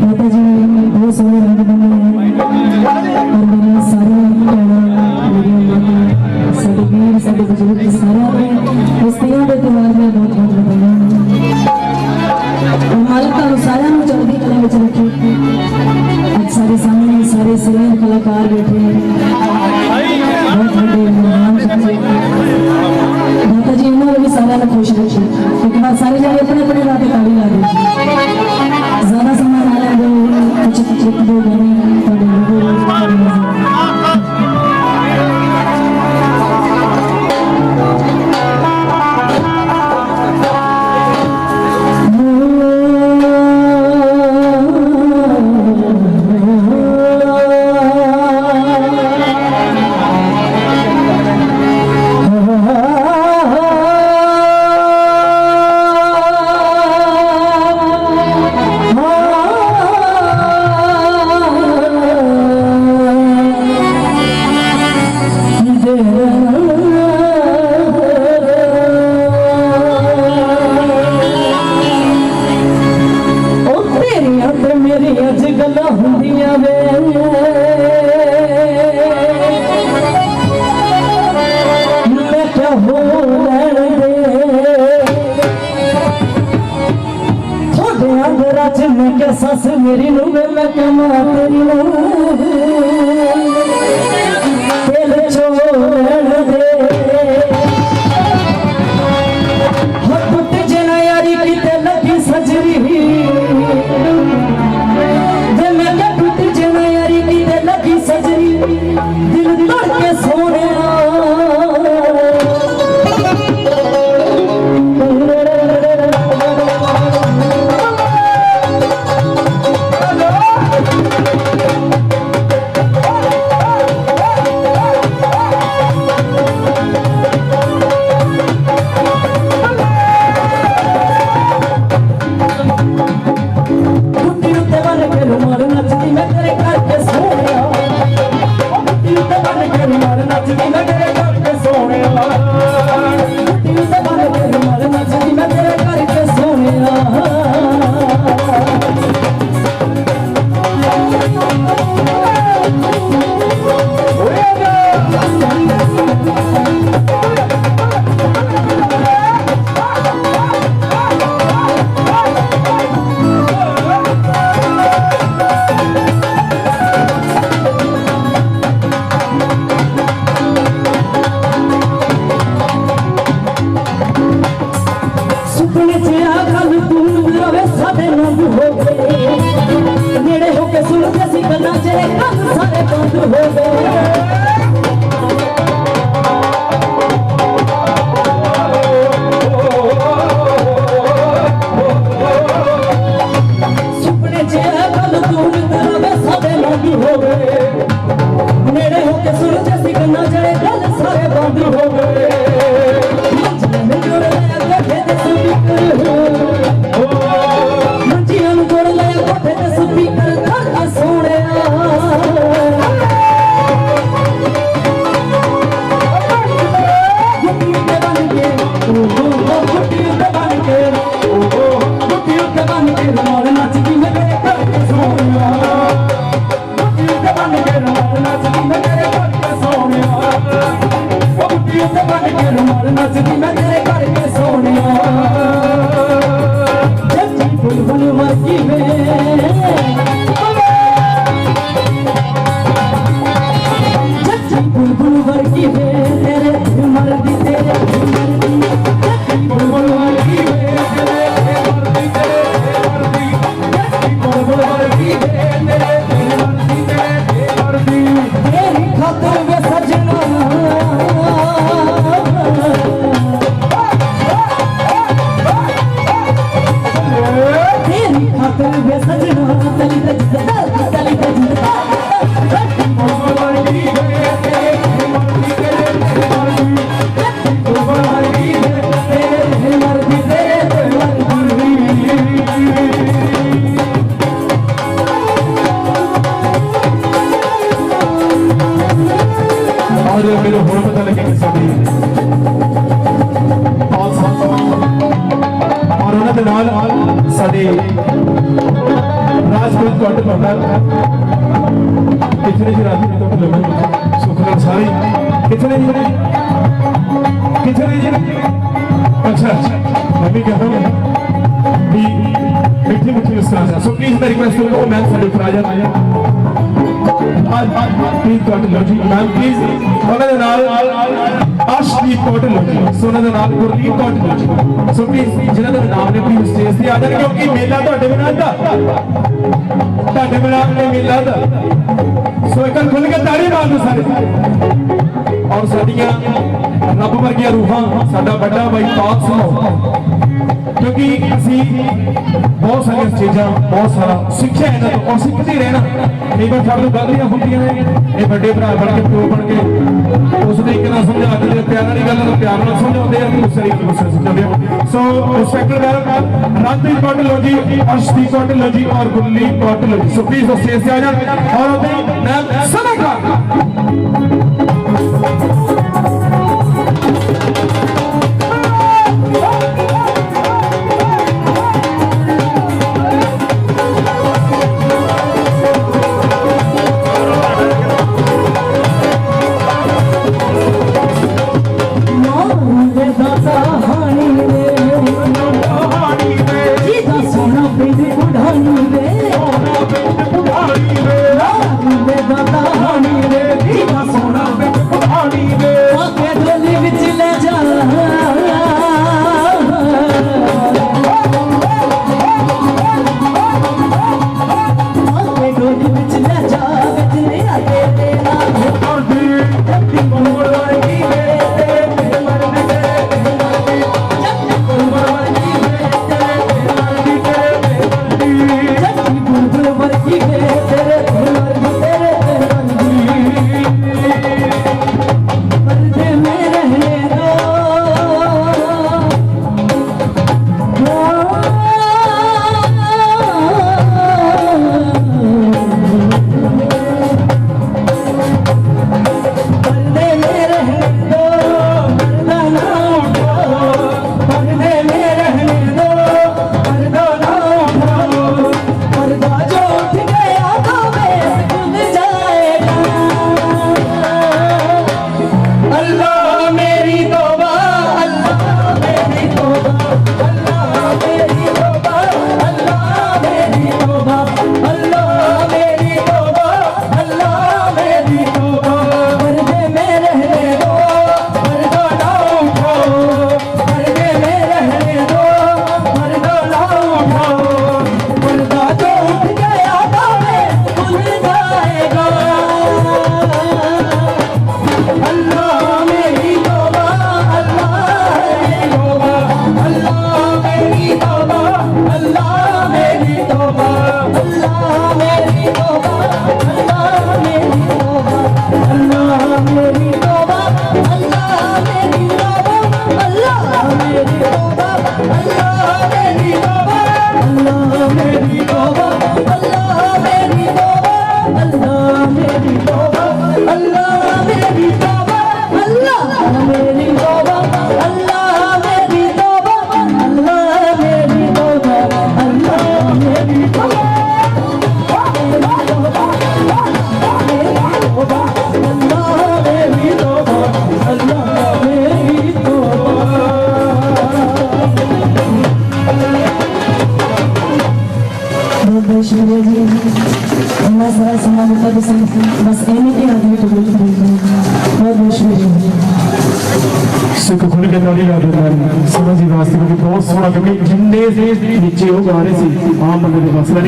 માતાજી બહુ સમય ಗಿರಿ ನುವೆಲ್ಲ ಕಮಾತ ਸਾਡੇ ਰਾਜਪੂਤ ਤੁਹਾਡੇ ਬੰਦਾ ਕਿਤਨੇ ਜੀ ਰਾਜਪੂਤ ਤੁਹਾਡੇ ਲੰਮੇ ਸੁਖਨਾਮ ਸਾਰੇ। ਕਿਤਨੇ ਜੀ ਕਿਤਨੇ ਜੀ ਅੱਛਾ ਅੱਛਾ, ਮੈਂ ਵੀ ਮਿੱਠੀ ਮਿੱਠੀ ਮੁਸਕਰਾਹਟ ਸੋ ਪਲੀਜ਼ ਮੈਂ ਰਿਕਵੈਸਟ ਕਰੂੰਗਾ ਮੈਂ ਸਾਡੇ ਉੱਪਰ ਆ ਜਾਣਾ ਅੱਜ ਪਲੀਜ਼ ਤੁਹਾਡੇ ਲੋ ਜੀ ਮੈਮ ਪਲੀਜ਼ ਉਹਨਾਂ ਦੇ ਨਾਲ ਅਸ਼ਦੀਪ ਕੌਰ ਲੋ ਜੀ ਸੋ ਉਹਨਾਂ ਦੇ ਨਾਲ ਗੁਰਲੀਨ ਕੌਰ ਲੋ ਜੀ ਸੋ ਪਲੀਜ਼ ਜਿਹਨਾਂ ਦੇ ਨਾਮ ਨੇ ਪਲੀਜ਼ ਸਟੇਜ ਤੇ ਆ ਜਾਣ ਕਿਉਂਕਿ ਮੇਲਾ ਤੁਹਾਡੇ ਬਿਨਾਂ ਦਾ ਤੁਹਾਡੇ ਬਿਨਾਂ ਇਹ ਮੇਲਾ ਦਾ ਸੋ ਇੱਕ ਵਾਰ ਖੁੱਲ ਕੇ ਤਾੜੀ ਮਾਰ ਦਿਓ ਸਾਰੇ ਔਰ ਸਾਡੀਆਂ ਰੱਬ ਵਰਗੀਆਂ ਰੂਹਾਂ ਸਾਡਾ ਵੱਡਾ ਬਾਈ ਪਾਕ ਸਿੰਘ ਕਿਉਂਕਿ ਅਸੀਂ ਬਹੁਤ ਸਾਰੀਆਂ ਚੀਜ਼ਾਂ ਬਹੁਤ ਸਾਰਾ ਸਿੱਖਿਆ ਇਹਨਾਂ ਤੋਂ ਔਰ ਸਿੱਖਦੇ ਰਹਿਣਾ ਕਈ ਵਾਰ ਸਾਡੇ ਤੋਂ ਹੁੰਦੀਆਂ ਨੇ। ਇਹ ਵੱਡੇ ਭਰਾ ਬਣ ਕੇ ਪਿਓ ਬਣ ਕੇ ਉਸ ਤਰੀਕੇ ਨਾਲ ਸਮਝਾ ਦਿੰਦੇ ਆ, ਪਿਆਰ ਵਾਲੀ ਗੱਲ ਨੂੰ ਪਿਆਰ ਨਾਲ ਸਮਝਾਉਂਦੇ ਆ ਤੇ ਉਸ ਤਰੀਕੇ ਨਾਲ ਸਮਝਾਉਂਦੇ ਆ। ਸੋ ਰਿਸਪੈਕਟਡ ਵੈਲਕਮ ਰਾਤੀ ਕੋਟਲੋਜੀ ਅਰਸ਼ਦੀ ਕੋਟਲੋਜੀ ਔਰ ਗੁੱਲੀ ਕੋਟਲੋਜੀ ਸੋ ਪਲੀਜ਼ ਸਟੇਜ ਤੇ ਆ। ਜਾਣ ਔਰ ਉਹਦੇ Бой Шмелевин. У нас раз она готовится вас эмити, а две тубы Бой Бой Шмелевин. ਸੁੱਖ ਖੁੱਲ ਕੇ ਤਾਲੀ ਲਾ ਦਿੰਦਾ ਸਮਝੀ ਵਾਸਤੇ ਕਿਉਂਕਿ ਬਹੁਤ ਸੋਹਣਾ ਕਿਉਂਕਿ ਜਿੰਨੇ ਸੀ ਨੀਚੇ ਉਹ ਗਾ ਰਹੇ ਸੀ ਆਮ ਬੰਦੇ ਦੇ ਮਸਲਾ